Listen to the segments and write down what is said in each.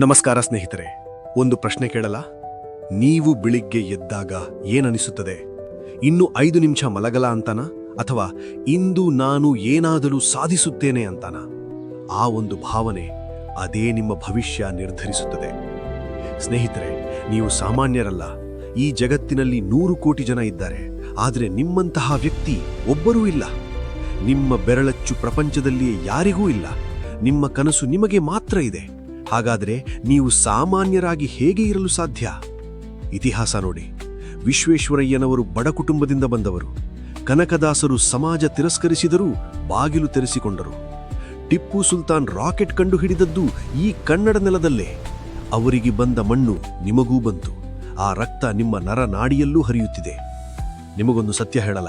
ನಮಸ್ಕಾರ ಸ್ನೇಹಿತರೆ. ಒಂದು ಪ್ರಶ್ನೆ ಕೇಳಲ್ಲ ನೀವು ಬೆಳಿಗ್ಗೆ ಎದ್ದಾಗ ಏನನಿಸುತ್ತದೆ? ಇನ್ನು ಐದು ನಿಮಿಷ ಮಲಗಲ ಅಂತಾನ? ಅಥವಾ ಇಂದು ನಾನು ಏನಾದರೂ ಸಾಧಿಸುತ್ತೇನೆ ಅಂತಾನ? ಆ ಒಂದು ಭಾವನೆ ಅದೇ ನಿಮ್ಮ ಭವಿಷ್ಯ ನಿರ್ಧರಿಸುತ್ತದೆ. ಸ್ನೇಹಿತರೆ, ನೀವು ಸಾಮಾನ್ಯರಲ್ಲ. ಈ ಜಗತ್ತಿನಲ್ಲಿ ನೂರು ಕೋಟಿ ಜನ ಇದ್ದಾರೆ. ಆದರೆ ನಿಮ್ಮಂತಹ ವ್ಯಕ್ತಿ ಒಬ್ಬರೂ ಇಲ್ಲ. ನಿಮ್ಮ ಬೆರಳಚ್ಚು ಪ್ರಪಂಚದಲ್ಲಿಯೇ ಯಾರಿಗೂ ಇಲ್ಲ. ನಿಮ್ಮ ಕನಸು ನಿಮಗೆ ಮಾತ್ರ ಇದೆ. ಹಾಗಾದರೆ ನೀವು ಸಾಮಾನ್ಯರಾಗಿ ಹೇಗೆ ಇರಲು ಸಾಧ್ಯ? ಇತಿಹಾಸ ನೋಡಿ. ವಿಶ್ವೇಶ್ವರಯ್ಯನವರು ಬಡ ಕುಟುಂಬದಿಂದ ಬಂದವರು. ಕನಕದಾಸರು ಸಮಾಜ ತಿರಸ್ಕರಿಸಿದರೂ ಬಾಗಿಲು ತೆರೆಸಿಕೊಂಡರು. ಟಿಪ್ಪು ಸುಲ್ತಾನ್ ರಾಕೆಟ್ ಕಂಡು ಹಿಡಿದದ್ದು ಈ ಕನ್ನಡ ನೆಲದಲ್ಲೇ. ಅವರಿಗೆ ಬಂದ ಮಣ್ಣು ನಿಮಗೂ ಬಂತು. ಆ ರಕ್ತ ನಿಮ್ಮ ನರನಾಡಿಯಲ್ಲೂ ಹರಿಯುತ್ತಿದೆ. ನಿಮಗೊಂದು ಸತ್ಯ ಹೇಳಲ?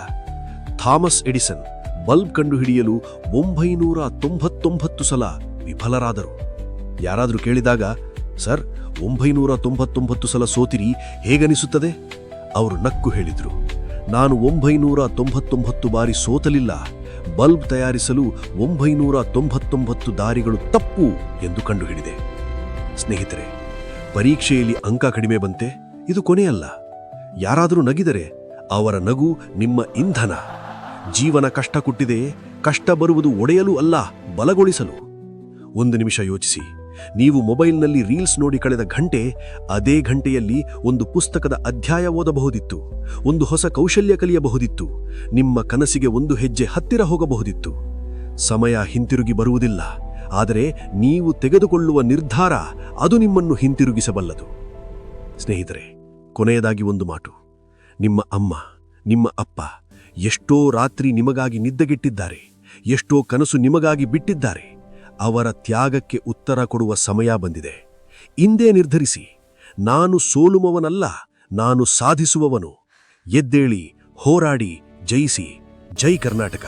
ಥಾಮಸ್ ಎಡಿಸನ್ ಬಲ್ಬ್ ಕಂಡುಹಿಡಿಯಲು ಒಂಬೈನೂರ ತೊಂಬತ್ತೊಂಬತ್ತು ಸಲ ವಿಫಲರಾದರು. ಯಾರಾದರೂ ಕೇಳಿದಾಗ, ಸರ್ ಒಂಬೈನೂರ ತೊಂಬತ್ತೊಂಬತ್ತು ಸಲ ಸೋತಿರಿ, ಹೇಗನಿಸುತ್ತದೆ? ಅವರು ನಕ್ಕು ಹೇಳಿದರು. ನಾನು ಒಂಬೈನೂರ ತೊಂಬತ್ತೊಂಬತ್ತು ಬಾರಿ ಸೋತಲಿಲ್ಲ. ಬಲ್ಬ್ ತಯಾರಿಸಲು ಒಂಬೈನೂರ ತೊಂಬತ್ತೊಂಬತ್ತು ದಾರಿಗಳು ತಪ್ಪು, ಎಂದು ಕಂಡುಹಿಡಿದೆ. ಸ್ನೇಹಿತರೆ, ಪರೀಕ್ಷೆಯಲ್ಲಿ ಅಂಕ ಕಡಿಮೆ ಬಂತೆ, ಇದು ಕೊನೆಯಲ್ಲ. ಯಾರಾದರೂ ನಗಿದರೆ, ಅವರ ನಗು ನಿಮ್ಮ ಇಂಧನ. ಜೀವನ ಕಷ್ಟ ಕೊಟ್ಟಿದೆ ಕಷ್ಟ ಬರುವುದು ಒಡೆಯಲು ಅಲ್ಲ, ಬಲಗೊಳಿಸಲು. ಒಂದು ನಿಮಿಷ ಯೋಚಿಸಿ. ನೀವು ಮೊಬೈಲ್ನಲ್ಲಿ ರೀಲ್ಸ್ ನೋಡಿ ಕಳೆದ ಘಂಟೆ, ಅದೇ ಘಂಟೆಯಲ್ಲಿ ಒಂದು ಪುಸ್ತಕದ ಅಧ್ಯಾಯ ಓದಬಹುದಿತ್ತು, ಒಂದು ಹೊಸ ಕೌಶಲ್ಯ ಕಲಿಯಬಹುದಿತ್ತು, ನಿಮ್ಮ ಕನಸಿಗೆ ಒಂದು ಹೆಜ್ಜೆ ಹತ್ತಿರ ಹೋಗಬಹುದಿತ್ತು. ಸಮಯ ಹಿಂತಿರುಗಿ ಬರುವುದಿಲ್ಲ, ಆದರೆ ನೀವು ತೆಗೆದುಕೊಳ್ಳುವ ನಿರ್ಧಾರ ಅದು ನಿಮ್ಮನ್ನು ಹಿಂತಿರುಗಿಸಬಲ್ಲದು. ಸ್ನೇಹಿತರೆ, ಕೊನೆಯದಾಗಿ ಒಂದು ಮಾತು. ನಿಮ್ಮ ಅಮ್ಮ, ನಿಮ್ಮ ಅಪ್ಪ ಎಷ್ಟೋ ರಾತ್ರಿ ನಿಮಗಾಗಿ ನಿದ್ದೆಗೆಟ್ಟಿದ್ದಾರೆ, ಎಷ್ಟೋ ಕನಸು ನಿಮಗಾಗಿ ಬಿಟ್ಟಿದ್ದಾರೆ. ಅವರ ತ್ಯಾಗಕ್ಕೆ ಉತ್ತರ ಕೊಡುವ ಸಮಯ ಬಂದಿದೆ. ಇಂದೇ ನಿರ್ಧರಿಸಿ, ನಾನು ಸೋಲುಮವನಲ್ಲ ನಾನು ಸಾಧಿಸುವವನು. ಎದ್ದೇಳಿ, ಹೋರಾಡಿ, ಜಯಿಸಿ. ಜೈ ಕರ್ನಾಟಕ.